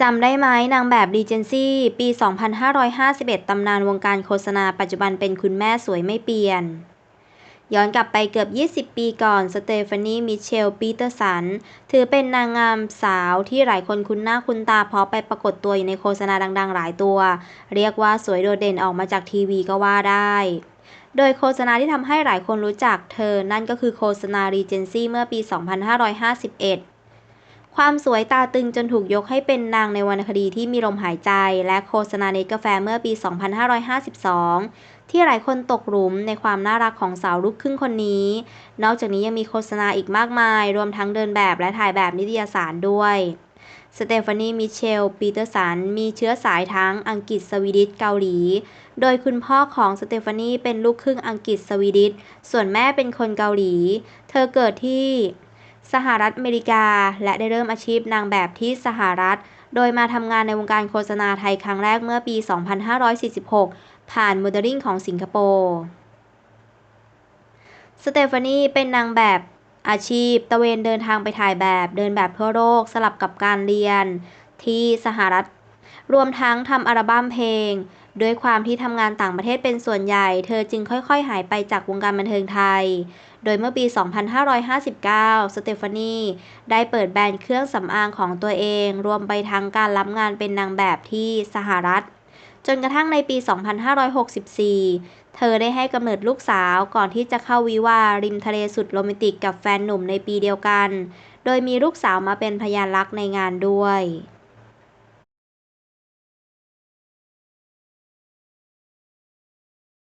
จำได้ไหมนางแบบดีเจนซี่ ปี 2551 ตำนานวงการโฆษณาปัจจุบันเป็นคุณแม่สวยไม่เปลี่ยน ย้อนกลับไปเกือบ 20 ปีก่อน สเตฟานี มิเชล ปีเตอร์สัน ถือเป็นนางงามสาวที่หลายคนคุ้นหน้าคุ้นตาเพราะไปปรากฏตัวอยู่ในโฆษณาดัง ๆ หลายตัว เรียกว่าสวยโดดเด่นออกมาจากทีวีก็ว่าได้โดยโฆษณาที่ทำให้หลายคนรู้จักเธอ นั่นก็คือโฆษณารีเจนซี่เมื่อปี 2551 ความสวยตาตึงจนถูกยกให้เป็นนางในวรรณคดีที่มีลมหายใจ และโฆษณาเนกาแฟเมื่อปี 2552 ที่หลายคนตกหลุมในความน่ารักของสาวลูกครึ่งคนนี้ นอกจากนี้ยังมีโฆษณาอีกมากมาย รวมทั้งเดินแบบและถ่ายแบบนิตยสารด้วยสเตฟานีมิเชล ปีเตอร์สัน มีเชื้อสายทั้งอังกฤษสวีดิชเกาหลี โดยคุณพ่อของสเตฟานีเป็นลูกครึ่งอังกฤษสวีดิช ส่วนแม่เป็นคนเกาหลี เธอเกิดที่ สหรัฐอเมริกา และได้เริ่มอาชีพนางแบบที่สหรัฐ โดยมาทำงานในวงการโฆษณาไทยครั้งแรกเมื่อปี 2546 ผ่านโมเดลลิ่งของสิงคโปร์สเตฟานีเป็นนางแบบอาชีพ ตะเวนเดินทางไปถ่ายแบบเดินแบบทั่วโลกสลับกับการเรียน ที่สหรัฐ รวมทั้งทำอัลบั้มเพลง ด้วยความที่ทำงานต่างประเทศเป็นส่วนใหญ่ เธอจึงค่อยๆ หายไปจากวงการบันเทิงไทย โดยเมื่อปี 2559 สเตฟานีได้เปิดแบรนด์เครื่องสำอางของตัวเอง รวมไปทั้งการรับงานเป็นนางแบบที่สหรัฐ จนกระทั่งในปี 2564 เธอได้ให้กำเนิดลูกสาวก่อนที่จะเข้าวิวาริมทะเลสุดโรแมนติกกับแฟนหนุ่มในปีเดียวกัน โดยมีลูกสาวมาเป็นพยานรักในงานด้วย